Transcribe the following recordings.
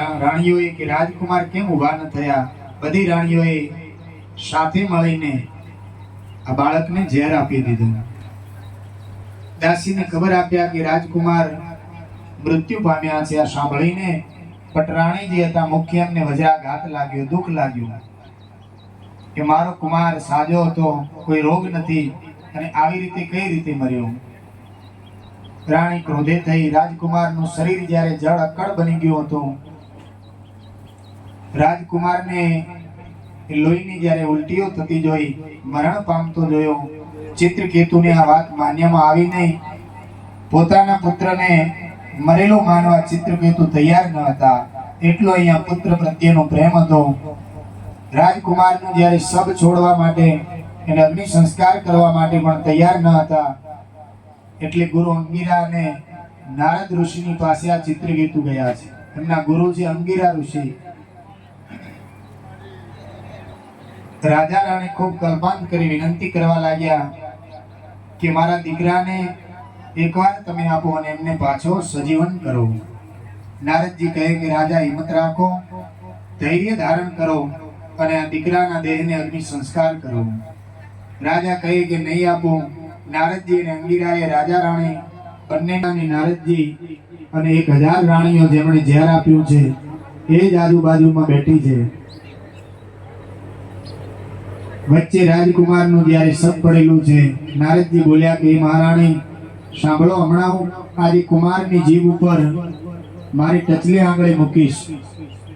રાણીઓએ કે રાજકુમાર કેમ ઊભા ન થયા? બધી રાણીઓએ સાથે મળીને આ બાળકને ઝેર આપી દીધું. દાસીને ખબર આપ્યા કે રાજકુમાર મૃત્યુ પામ્યા છે. આ સાંભળીને પટરાણી જે હતા, મુખ્ય એમને વજ્રાઘાત લાગ્યો, દુઃખ લાગ્યું કે મારો કુમાર સાજો હતો, કોઈ રોગ નથી અને આવી રીતે કઈ રીતે મર્યો? રાણી ક્રોધે થઈ. રાજકુમારનું શરીર જ્યારે જળ અક્કડ બની ગયું હતું રાજકુમારને લોહીની જ્યારે ઉલટીઓ થતી જોઈ, મરણ પામતો જોયો, ચિત્રકેતુને આ વાત માન્યમાં આવી નહીં. પોતાના પુત્રને મરેલો માનવા ચિત્રકેતુ તૈયાર ન હતા. એટલો અહીંયા પુત્ર પ્રત્યેનો પ્રેમ હતો. રાજકુમારનું જ્યારે શબ છોડવા માટે એને અગ્નિ સંસ્કાર કરવા માટે પણ તૈયાર ન હતા, એટલે ગુરુ અંગીરા અને નારદ ઋષિની પાસે આ ચિત્રકેતુ ગયા છે. એમના ગુરુ છે અંગીરા ઋષિ રાજા રાણી ખૂબ કલ્પાંત કરી વિનંતી કરવા લાગ્યા કે મારા દીકરાને એકવાર તમે આપો અને એમને પાછો સજીવન કરો. નારદજી કહે કે, રાજા, હિંમત રાખો, ધૈર્ય ધારણ કરો અને આ દીકરાના દેહને અગ્નિ સંસ્કાર કરો. રાજા કહે કે, નહીં આપો. નારદજી અને અંગીરાએ રાજા રાણી બંને નારદજી અને એક હજાર રાણીઓ જેમણે ઝેર આપ્યું છે, એ જ આજુબાજુમાં બેઠી છે. વચ્ચે રાજકુમારનું જ્યારે સપ પડેલું છે, નારદજી બોલ્યા કે "હે મહારાણી, સાંભળો, હમણાં હું આજે કુમારની જીભ ઉપર મારી ટચલી આંગળી મૂકીશ.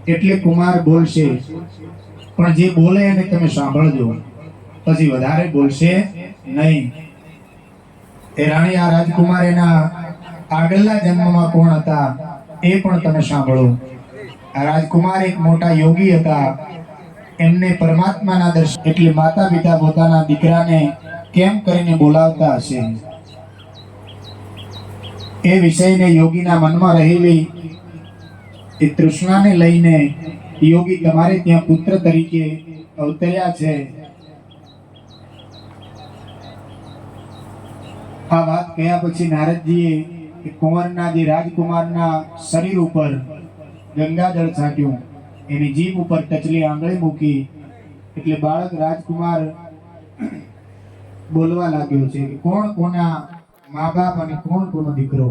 એટલે કુમાર બોલશે, પણ જે બોલે એને તમે સાંભળજો. પછી વધારે બોલશે નહીં. એ રાણી, આ રાજકુમાર એના આગળના જન્મમાં કોણ હતા, એ પણ તમે સાંભળો. આ રાજકુમાર એક મોટા યોગી હતા. એમને પરમાત્માના દર્શન એટલે માતા પિતા પોતાના દીકરાને કેમ કરીને બોલાવતા હશે? એ વિષયને યોગીના મનમાં રહેલી એ તૃષ્ણાને લઈને યોગી તમારે ત્યાં પુત્ર તરીકે અવતર્યા છે. આ વાત કહ્યા પછી નારદજીએ કુંવરના જે રાજકુમારના શરીર ઉપર ગંગાજળ છાંટ્યું. એની જીભ ઉપર ટચલી આંગળી મૂકી એટલે બાળક રાજકુમાર બોલવા લાગ્યો છે કે કોણ કોના મા બાપ અને કોણ કોનો દીકરો?